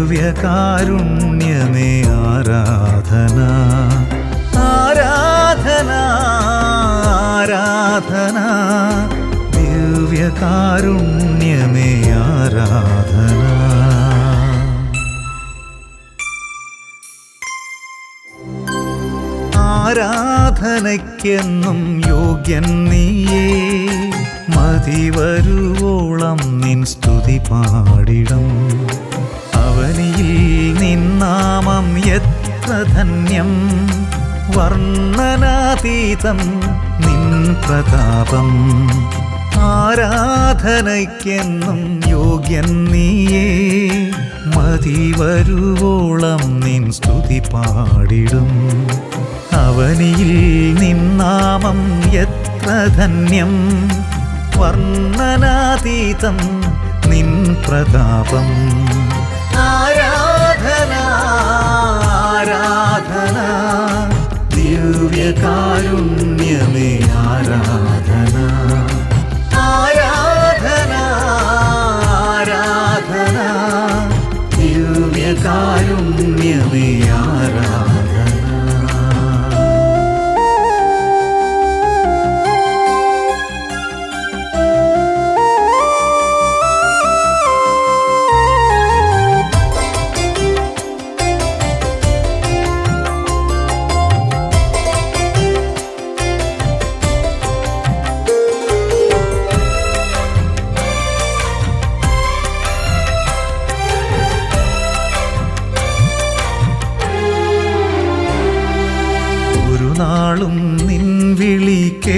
ദിവ്യകാരുണ്യമേ ആരാധന. ആരാധന ആരാധന. ദിവ്യകാരുണ്യമേ ആരാധന. ആരാധനയ്ക്കെന്നും യോഗ്യൻ നീയേ മതി വരുവോളം നിൻ സ്തുതി പാടിടം. അവനിയിൽ നിന്നാമം എത്ര ധന്യം. വർണനാതീതം നിൻ പ്രതാപം. ആരാധനയ്ക്കെന്നും യോഗ്യൻ നീയേ. മതി വരുവോളം നിൻ സ്തുതി പാടിടും. അവനിയിൽ നിന്നാമം എത്ര ധന്യം. വർണനാതീതം നിൻ പ്രതാപം. ആരാധന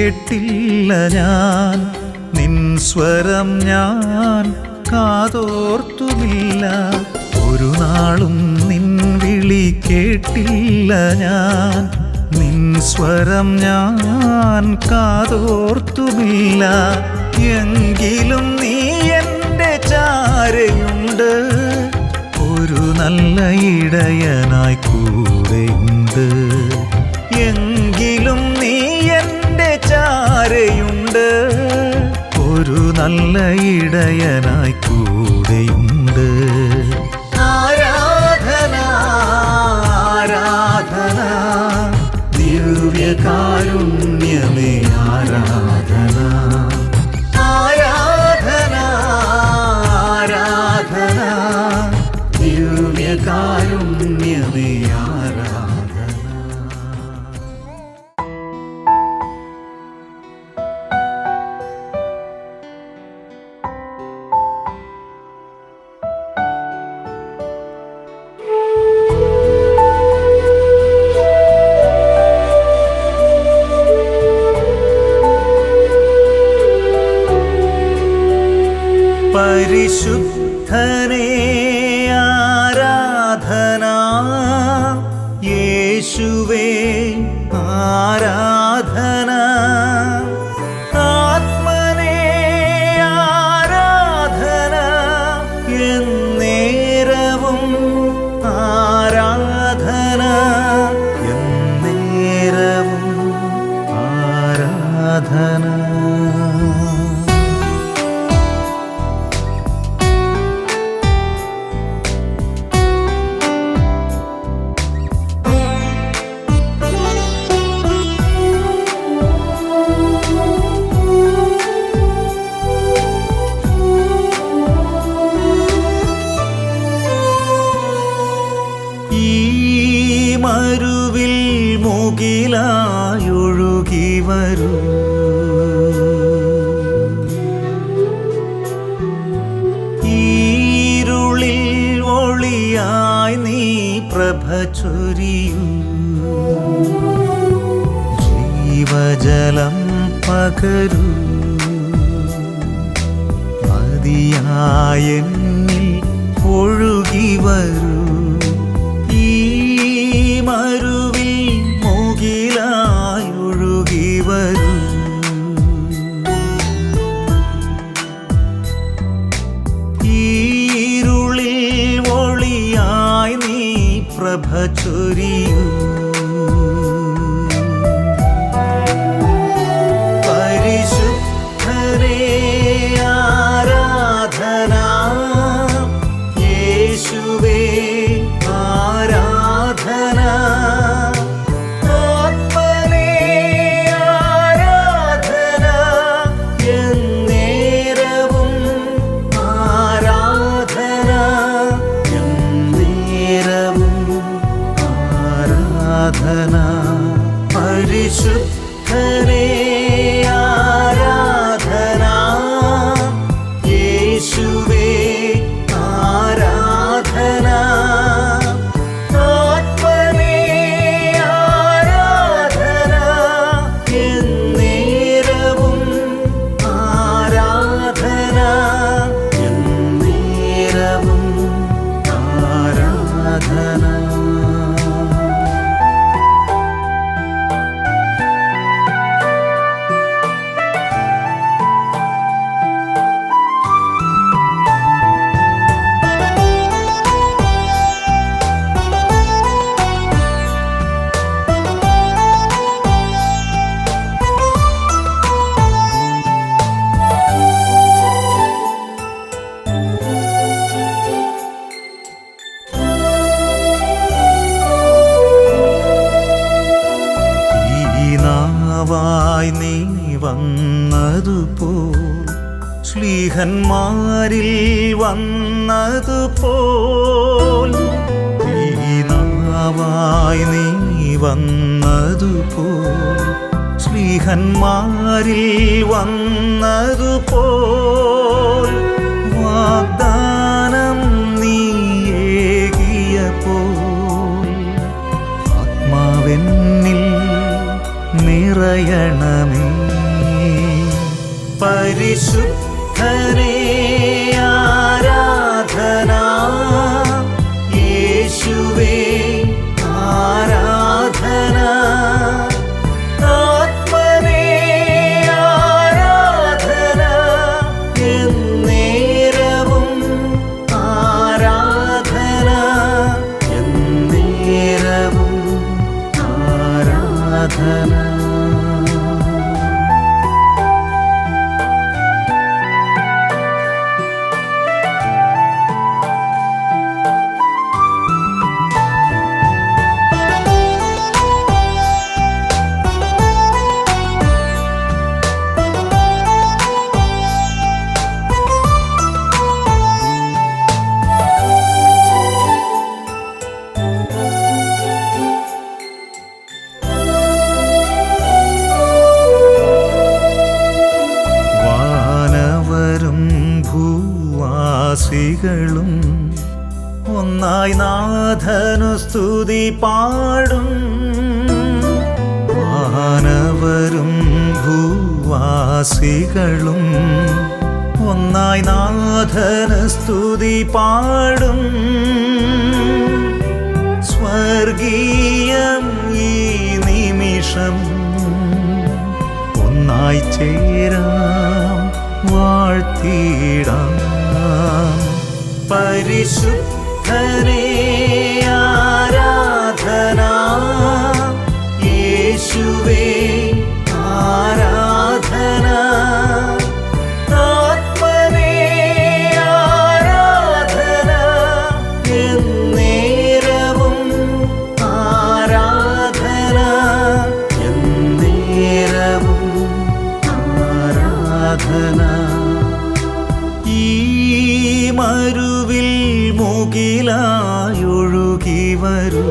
കേട്ടില്ല ഞാൻ. നിൻ സ്വരം ഞാൻ കാതോർത്തുമില്ല. ഒരു നാളും നിൻ വിളി കേട്ടില്ല ഞാൻ. നിൻ സ്വരം ഞാൻ കാതോർത്തുമില്ല. എങ്കിലും നീ എന്റെ ചാരയുണ്ട്. ഒരു നല്ല ഇടയനായി കൂടെയുണ്ട്. നല്ല ഇടയനായി കൂടെയുണ്ട്. ആരാധന ആരാധന ദിവ്യകാരുണ്യമേ ആരാധന. ആരാധന ആരാധന ദിവ്യകാരുണ്യമേ പരിശുദ്ധനേ വരൂ. ഈരുളിൽ ഒളിയായി നീ പ്രഭ ചൊരിയും. ജീവജലം പകരൂ. മതിയായെന്നിൽ ഒഴുകി വരൂ. പ്രഭ ശ്ലീഹന്മാരിൽ വന്നതുപോൽ ഈനാവായി നീ വന്നതുപോൽ ശ്ലീഹന്മാരിൽ വന്നതുപോൽ വാഗ്ദാനം നീയേകിയപ്പോൾ ആത്മാവെന്നിൽ നിറയണമേ. പരിശുദ്ധനേ ആരാധന? യേശുവേ. നാഥനു സ്തുതി പാടും. മാനവരും ഭൂവാസികളും ഒന്നായി നാഥന് സ്തുതി പാടും. സ്വർഗീയം ഈ നിമിഷം ഒന്നായി ചേരാം വാഴ്ത്തിടാം പരിശുദ്ധനേ മുകിലായൊഴുകി വരൂ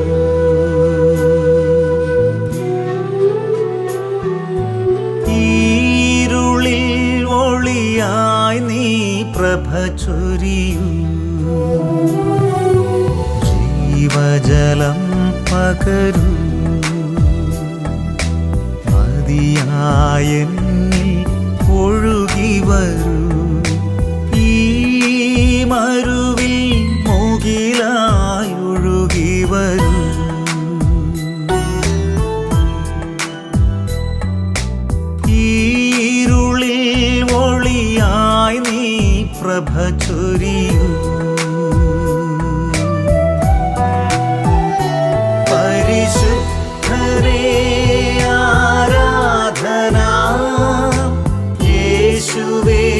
ഈരുളിൽ ഒളിയായി നീ പ്രഭ ജീവജലം പകരൂ. ഒഴുകി വരൂ ഈ മരുവിൽ प्रभ छोरी परिशुद्ध रे आराधना येशुवे